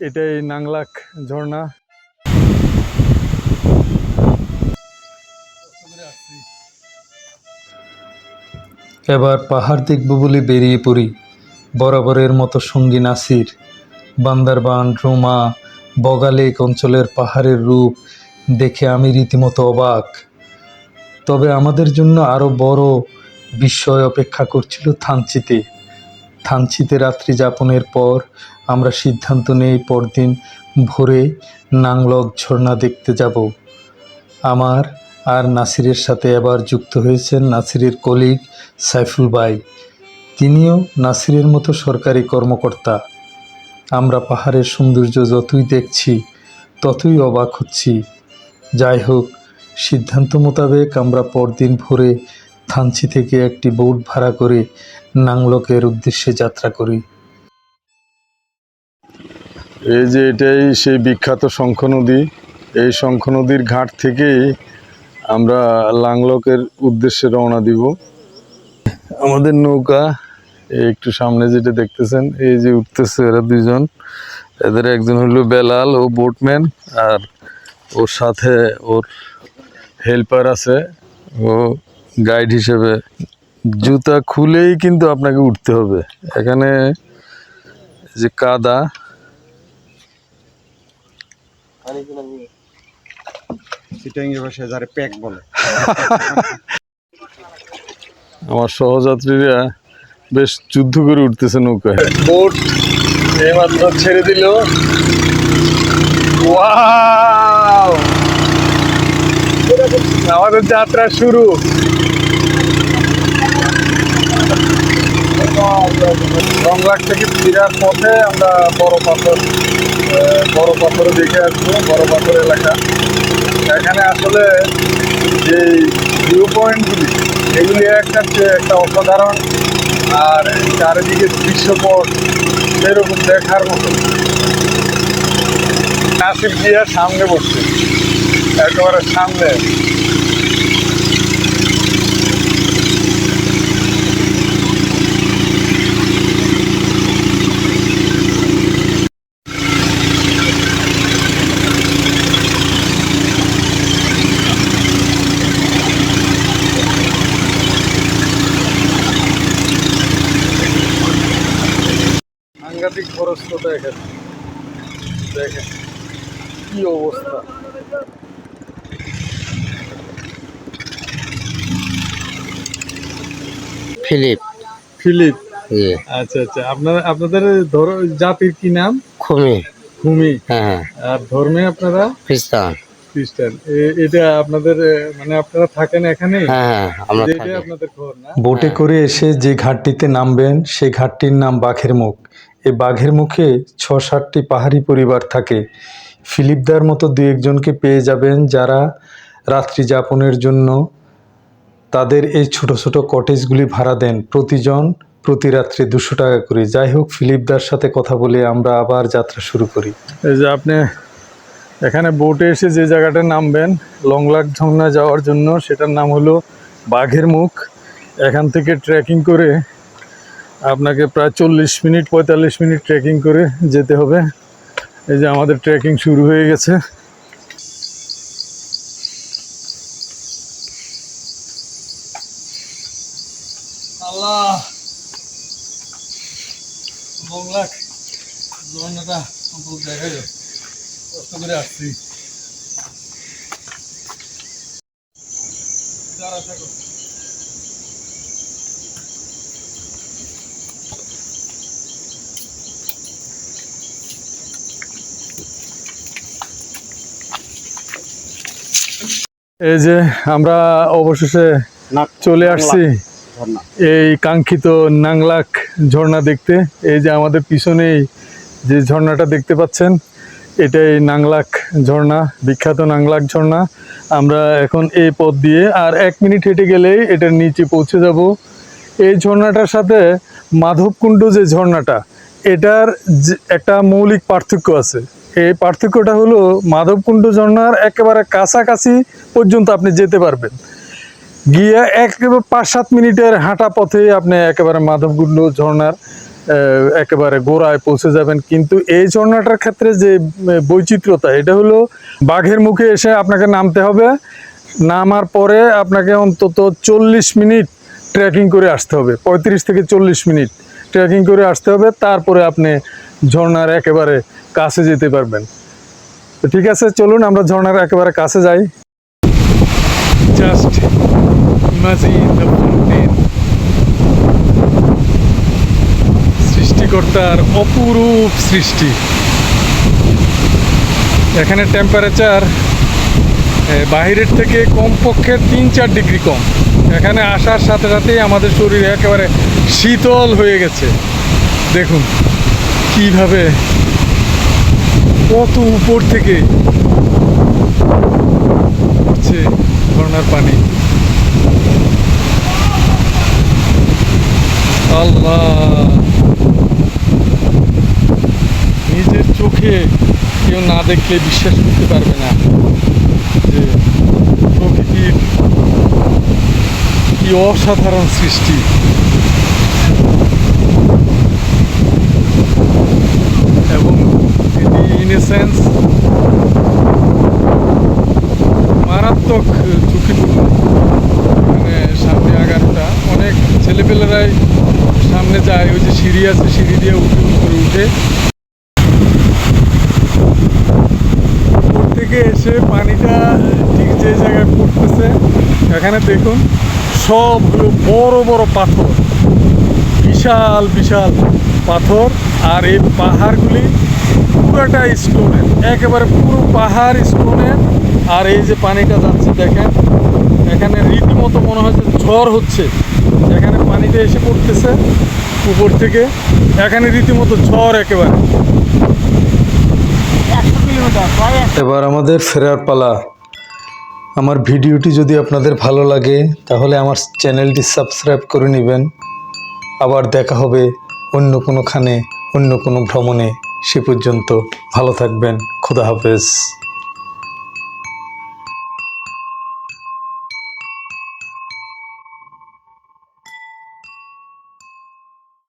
এটাই নাংলাক ঝর্ণা। এবার পাহাড় দেখব বলে বেরিয়ে পড়ি, বরাবরের মতো সঙ্গী নাসির। বান্দারবান, রোমা, বগালেক অঞ্চলের পাহাড়ের রূপ দেখে আমি রীতিমতো অবাক। তবে আমাদের জন্য আরও বড় বিস্ময় অপেক্ষা করছিল থানচিতে। থানচিতে রাত্রি যাপনের পর আমরা সিদ্ধান্ত নেই পরদিন ভোরে নাংলক ঝর্ণা দেখতে যাব। আমার আর নাসিরের সাথে এবার যুক্ত হয়েছেন নাসিরের কলিগ সাইফুল ভাই। তিনিও নাসিরের মতো সরকারি কর্মকর্তা। আমরা পাহাড়ের সৌন্দর্য যতই দেখছি, ততই অবাক হচ্ছি। যাই হোক, সিদ্ধান্ত মোতাবেক আমরা পরদিন ভোরে থানচি থেকে একটি বোট ভাড়া করে নাংলকের উদ্দেশ্যে যাত্রা করি। এই যে এটাই সেই বিখ্যাত শঙ্খ নদী, এই শঙ্খ নদীর ঘাট থেকেই আমরা লাংলকের উদ্দেশ্যে রওনা দিব। আমাদের নৌকা একটু সামনে যেটা দেখতেছেন, এই যে উঠতেছে এরা দুজন এদের একজন হলো বেলাল, ও বোটম্যান, আর ওর সাথে ওর হেল্পার আছে। ও গাইড হিসেবে। জুতা খুলেই কিন্তু আপনাকে উঠতে হবে। এখানে যে কাদা। চিটাঙ্গি ভাষায় যারা প্যাক বলে। আমার সহযাত্রীরা বেশ যুদ্ধ করে উঠতেছে নৌকায়। বোট এইমাত্র ছেড়ে দিল। Wow! আমাদের যাত্রা শুরু। রংলাগ থেকে ফিরার পথে আমরা বড় পাথর বড় পাথর দেখে আসব, বড় পাথর এলাকা। এখানে আসলে যে ভিউ পয়েন্টগুলি এগুলি একটা একটা অসাধারণ আর চারিদিকে দৃশ্যপট সেরকম দেখার মতো। নাসির গিয়া সামনে বসছে, একেবারে সামনে। সাংঘাতিক খরচ তো দেখেন। দেখেন কি অবস্থা। ফিলিপ। ফিলিপ? আচ্ছা আচ্ছা। আপনার আপনাদের ধর জাতির কি নাম? খুমি। ভূমি হ্যাঁ আর ধর্মে আপনারা? খ্রিস্টান। খ্রিস্টান। এটা আপনাদের মানে আপনারা থাকেন এখানে হ্যাঁ হ্যাঁ আপনাদের ঘর না? বোটে করে এসে যে ঘাটটিতে নামবেন সেই ঘাটটির নাম বাঘের মুখ। এই বাঘের মুখে ছ সাতটি পাহাড়ি পরিবার থাকে। ফিলিপদার মতো দু একজনকে পেয়ে যাবেন যারা রাত্রি যাপনের জন্য তাদের এই ছোট ছোট কটেজগুলি ভাড়া দেন। প্রতিজন প্রতি রাত্রে দুশো টাকা করে। যাই হোক, ফিলিপদার সাথে কথা বলে আমরা আবার যাত্রা শুরু করি। এই যে আপনি এখানে বোটে এসে যে জায়গাটা নামবেন লংলাক ঝংনা যাওয়ার জন্য, সেটার নাম হলো বাঘের মুখ। এখান থেকে ট্রেকিং করে আপনাকে প্রায় চল্লিশ মিনিট, পঁয়তাল্লিশ মিনিট ট্রেকিং করে যেতে হবে। এই যে আমাদের ট্রেকিং শুরু হয়ে গেছে। দেখা কষ্ট করে আসছি। এই যে আমরা অবশেষে চলে আসছি। এই কাঙ্ক্ষিত নাংলাক ঝর্ণা দেখতে। এই যে আমাদের পিছনেই যে ঝর্ণাটা দেখতে পাচ্ছেন এটাই নাংলাক ঝর্ণা বিখ্যাত নাংলাক ঝর্ণা। আমরা এখন এই পথ দিয়ে আর এক মিনিট হেঁটে গেলেই এটার নিচে পৌঁছে যাব। এই ঝর্ণাটার সাথে মাধবকুণ্ড যে ঝর্ণাটা এটার একটা মৌলিক পার্থক্য আছে। এই পার্থক্যটা হলো মাধবকুণ্ড ঝর্ণার একেবারে কাছাকাছি পর্যন্ত আপনি যেতে পারবেন। গিয়ে একেবারে পাঁচ সাত মিনিটের হাঁটা পথে আপনি একেবারে মাধবকুণ্ড ঝর্ণার একেবারে গোড়ায় পৌঁছে যাবেন। কিন্তু এই ঝর্ণাটার ক্ষেত্রে যে বৈচিত্র্যতা, এটা হলো বাঘের মুখে এসে আপনাকে নামতে হবে। নামার পরে আপনাকে অন্তত চল্লিশ মিনিট ট্রেকিং করে আসতে হবে। পঁয়ত্রিশ থেকে চল্লিশ মিনিট ট্রেকিং করে আসতে হবে। তারপরে আপনি ঝর্ণার একেবারে কাছে যেতে পারবেন। তো ঠিক আছে, চলুন আমরা ঝর্ণার একেবারে কাছে যাই। জাস্ট সৃষ্টিকর্তার অপরূপ সৃষ্টি। এখানে টেম্পারেচার বাইরের থেকে কমপক্ষে তিন চার ডিগ্রি কম। এখানে আসার সাথে সাথেই আমাদের শরীর একেবারে শীতল হয়ে গেছে। দেখুন, কীভাবে কত উপর থেকে হচ্ছে ঝর্ণার পানি? আল্লাহ। নিজের চোখে কেউ না দেখলে বিশ্বাস করতে পারবে না যে প্রকৃতির কি অসাধারণ সৃষ্টি। এটি ইন এ সেন্স মারাত্মক ঝুঁকিপূর্ণ। মানে সামনে আগানোটা অনেক ছেলেপেলেরাই সামনে যায়, ওই যে সিঁড়ি আছে, সিঁড়ি দিয়ে উঠে, উপরে উঠে। থেকে এসে পানিটা ঠিক যে জায়গায় পড়তেছে, এখানে দেখুন সব হলো বড় বড় পাথর। বিশাল বিশাল পাথর। আর এই পাহাড়গুলি পুরোটা স্টোনের একেবারে পুরো পাহাড় স্টোনের আর এই যে পানিটা যাচ্ছে, দেখেন, এখানে রীতিমতো মনে হচ্ছে ঝড় হচ্ছে। এখানে পানিটা এসে পড়তেছে উপর থেকে। এখানে রীতিমতো ঝড় একেবারে। এবার আমাদের ফেরার পালা। আমার ভিডিওটি যদি আপনাদের ভালো লাগে, তাহলে আমার চ্যানেলটি সাবস্ক্রাইব করে নেবেন। আবার দেখা হবে অন্য কোনোখানে, অন্য কোনো ভ্রমণে। সে পর্যন্ত ভালো থাকবেন। খুদা হাফেজ।